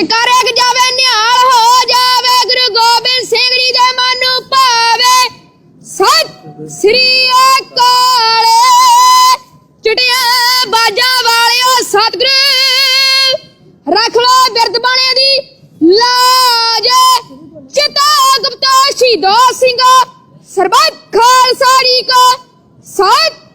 ਕਰ ਇੱਕ ਜਾਵੇ, ਨਿਹਾਲ ਹੋ ਜਾਵੇ, ਗੁਰੂ ਗੋਬਿੰਦ ਸਿੰਘ ਜੀ ਦੇ ਮਨ ਨੂੰ ਭਾਵੇ। ਸਤਿ ਸ੍ਰੀ ਅਕਾਲ। ਚਿੜੀਆਂ ਬਾਜਾਂ ਵਾਲਿਓ, ਸਤਿਗੁਰੂ, ਰੱਖ ਲੋ ਬਿਰਦ ਬਾਣੇ ਦੀ ਲਾਜ। ਚਿਤਾ ਗੁਪਤਾ ਸ਼ਹੀਦੋ ਸਿੰਘੋ, ਸਰਬੱਤ ਖਾਲਸਾ ਜੀ ਕੋ, ਸਤਿ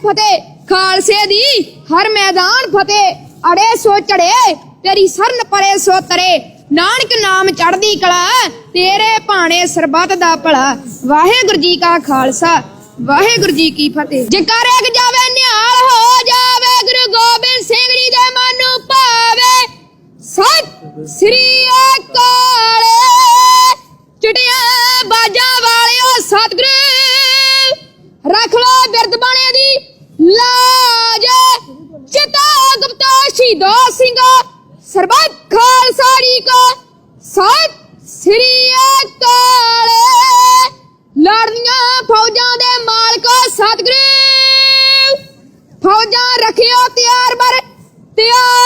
ਫਤਿਹ, ਖਾਲਸੇ ਦੀ ਹਰ ਮੈਦਾਨ ਫਤਿਹ। ਅੜੇ ਸੋ ਚੜੇ, ਤੇਰੀ ਸਰਨ ਪਰੇ ਸੋ ਤਰੇ। ਨਾਨਕ ਨਾਮ ਚੜਦੀ ਕਲਾ, ਤੇਰੇ ਭਾਣੇ ਸਰਬੱਤ ਦਾ ਭਲਾ। ਵਾਹਿਗੁਰੂ ਜੀ ਕਾ ਖਾਲਸਾ, ਵਾਹਿਗੁਰੂ ਜੀ ਕੀ ਫਤਿਹ। ਜੇਕਰ ਇੱਕ ਜਾਵੇ ਨਿਹਾਲ ਹੋ ਜਾ ਸਰਬੱਤ ਖਾਲਸਾ ਜੀ ਕੋ ਸਤਿ ਸ੍ਰੀ ਅਕਾਲ। ਲੜਦੀਆਂ ਫੌਜਾਂ ਦੇ ਮਾਲਕੋ ਸਤਿਗੁਰੂ। ਫੌਜਾਂ ਰੱਖਿਓ ਤਿਆਰ ਬਰ, ਤਿਆਰ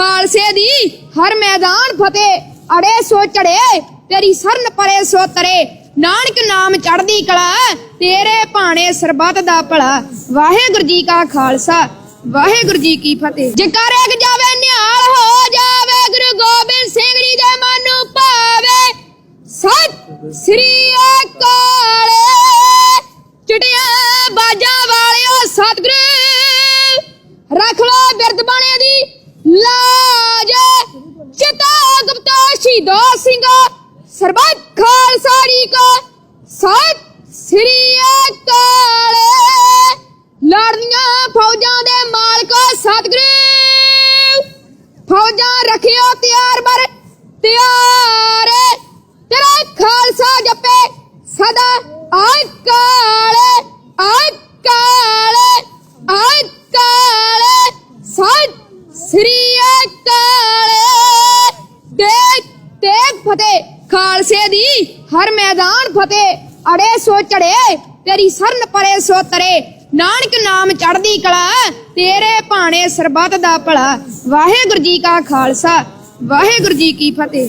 ਖਾਲਸੇ ਦੀ ਹਰ ਮੈਦਾਨ ਫਤਿਹ। ਅੜੇ ਸੋ ਚੜੇ, ਤੇਰੀ ਸਰਨ ਪਰੇ ਸੋ ਤਰੇ। ਨਾਨਕ ਨਾਮ ਚੜਦੀ ਕਲਾ, ਤੇਰੇ ਭਾਣੇ ਸਰਬੱਤ ਦਾ ਭਲਾ। ਵਾਹਿਗੁਰੂ ਜੀ ਕਾ ਖਾਲਸਾ, ਵਾਹਿਗੁਰੂ ਜੀ ਕੀ ਫਤਿਹ। ਜੇਕਰ ਜਾਵੇ ਨਿਹਾਲ ਹੋ ਜਾਵੇ ਗੁਰੂ ਗੋਬਿੰਦ ਸਿੰਘ ਜੀ ਦੇ ਮਨ ਸ਼ਹੀਦੋ ਸਿੰਘੋ ਸਰਬੱਤ ਖਾਲਸਾ ਜੀ ਕੋ ਹਰ ਮੈਦਾਨ ਫਤਿਹ, ਅੜੇ ਸੋ ਚੜੇ, ਤੇਰੀ ਸਰਨ ਪਰੇ ਸੋ ਤਰੇ। ਨਾਨਕ ਨਾਮ ਚੜਦੀ ਕਲਾ, ਤੇਰੇ ਭਾਣੇ ਸਰਬੱਤ ਦਾ ਭਲਾ। ਵਾਹਿਗੁਰੂ ਜੀ ਕਾ ਖਾਲਸਾ, ਵਾਹਿਗੁਰੂ ਜੀ ਕੀ ਫਤਿਹ।